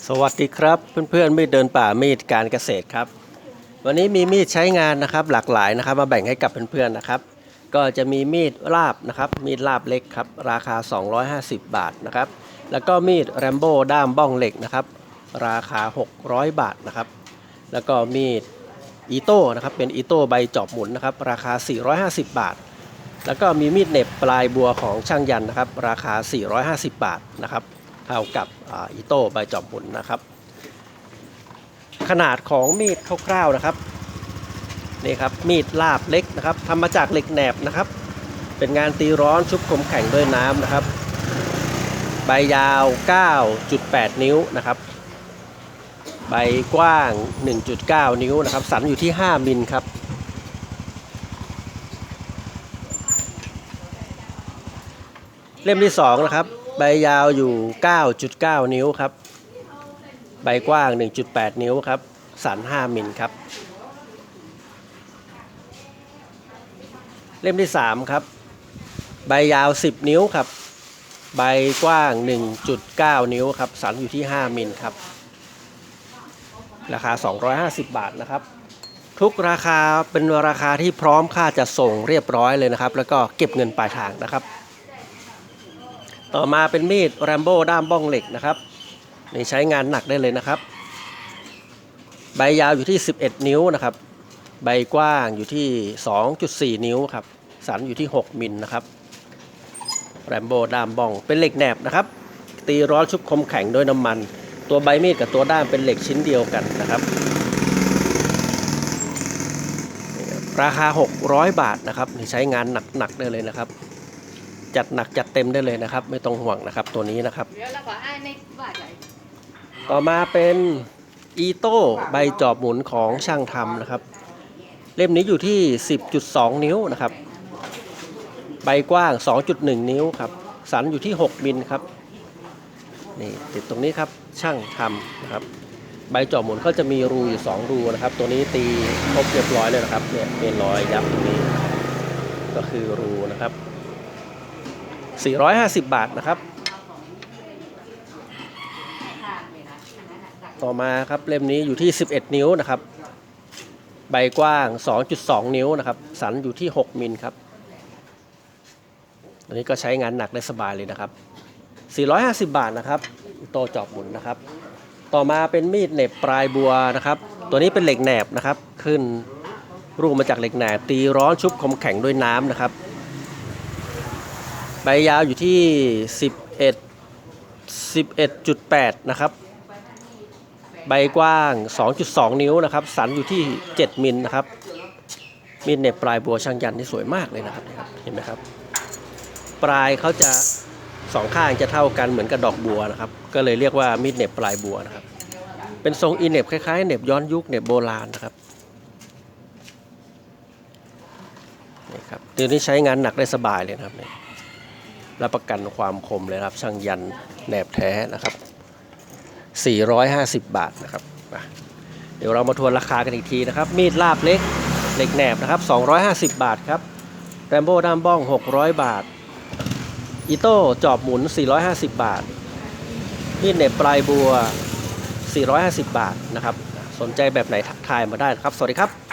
สวัสดีครับเพื่อนๆมีดเดินป่ามีดการเกษตรครับ วันนี้มีมีดใช้งานนะครับหลากหลายนะครับ มาแบ่งให้กับเพื่อนๆนะครับ ก็จะมีมีดลาบนะครับ มีดลาบเล็กครับราคา 250 บาทนะครับ แล้วก็มีดแรมโบ้ด้ามบ้องเหล็กนะครับ ราคา 600 บาทนะครับ แล้วก็มีดอีโต้นะครับเป็นอีโต้ใบจอบหมุนนะครับ ราคา 450 บาท แล้วก็มีมีดเน็บปลายบัวของช่างยันนะครับ ราคา 450 บาทนะครับ เท่ากับอีโต้ใบจอบหมุนนะครับ ขนาดของมีดคร่าวๆนะครับนี่ครับมีดลาบเล็กนะครับทำมาจากเหล็กแหนบนะครับ เป็นงานตีร้อนชุบคมแข็งด้วยน้ำนะครับ ใบยาว 9.8 นิ้วนะครับ ใบกว้าง 1.9 นิ้วนะครับ สันอยู่ที่ 5 มิลครับเล่มที่2นะครับ ใบยาวอยู่ 9.9 นิ้วครับ ใบกว้าง 1.8 นิ้วครับ สัน 5 มิลครับ เล่มที่ 3 ครับ ใบยาว 10 นิ้วครับ ใบกว้าง 1.9 นิ้วครับ สันอยู่ที่ 5 มิลครับ ราคา 250 บาทนะครับทุกราคาเป็นราคาที่พร้อมค่าจะส่งเรียบร้อยเลยนะครับ แล้วก็เก็บเงินปลายทางนะครับ ต่อมาเป็นมีดแรมโบ้ด้ามบ้องเหล็กนะครับนี่ใช้งานหนักได้เลยนะครับ ใบยาวอยู่ที่ 11 นิ้วนะครับ ใบกว้างอยู่ที่ 2.4 นิ้วครับ สันอยู่ที่ 6 มิลนะครับแรมโบ้ด้ามบ้องเป็นเหล็กแหนบนะครับ ตีร้อนชุบคมแข็งด้วยน้ำมัน ตัวใบมีดกับตัวด้ามเป็นเหล็กชิ้นเดียวกันนะครับนี่ครับราคา 600 บาทนะครับนี่ใช้งานหนักๆได้เลยนะครับ จัดหนักจัดเต็มได้เลยนะครับ ไม่ต้องห่วงนะครับตัวนี้นะครับ Nếu là có ai này vả vậy ต่อมาเป็นอีโต้ใบจอบหมุนของช่างทำนะครับ เล่มนี้อยู่ที่ 10.2 นิ้วนะครับ ใบกว้าง 2.1 นิ้วครับ สันอยู่ที่ 6 มิลครับนี่ติดตรงนี้ครับช่างทำนะครับ ใบจอบหมุนเขาจะมีรูอยู่ 2 รูนะครับ ตัวนี้ตีครบเรียบร้อยเลยนะครับเนี่ยเป็นรอยยับตรงนี้ ก็คือรูนะครับ 450 บาทนะครับ ต่อมาครับเล่มนี้อยู่ที่ 11 นิ้วนะครับ ใบกว้าง 2.2 นิ้วนะครับ สันอยู่ที่ 6 มิลครับอันนี้ก็ใช้งานหนักได้สบายเลยนะครับ 450 บาทนะครับโตจอบหมุนนะครับ ต่อมาเป็นมีดเหน็บปลายบัวนะครับ ตัวนี้เป็นเหล็กแหนบนะครับ ขึ้นรูปมาจากเหล็กแหนบตีร้อนชุบคมแข็งด้วยน้ำนะครับ ใบยาวอยู่ที่ 11 11.8 นะครับ ใบกว้าง 2.2 นิ้วนะครับ สันอยู่ที่ 7 มิลนะครับ มีดเน็บปลายบัวช่างยันที่สวยมากเลยนะครับ เห็นไหมครับ ปลายเขาจะสองข้างจะเท่ากันเหมือนกับดอกบัวนะครับ ก็เลยเรียกว่ามีดเน็บปลายบัวนะครับ เป็นทรงอีเน็บคล้ายๆเน็บย้อนยุคเน็บโบราณนะครับนี่ครับตัวนี้ใช้งานหนักได้สบายเลยนะครับ รับประกันความคมเลยครับ ช่างยันแหนบแท้นะครับ 450 บาทนะครับเดี๋ยวเรามาทวนราคากันอีกทีนะครับ มีดลาบเล็กเหล็กแหนบนะครับ 250 บาทครับแรมโบ้ด้ามบ้อง 600 บาทอีโต้จอบหมุน 450 บาท มีดเหน็บปลายบัว 450 บาทนะครับ สนใจแบบไหนทักทายมาได้นะครับ สวัสดีครับ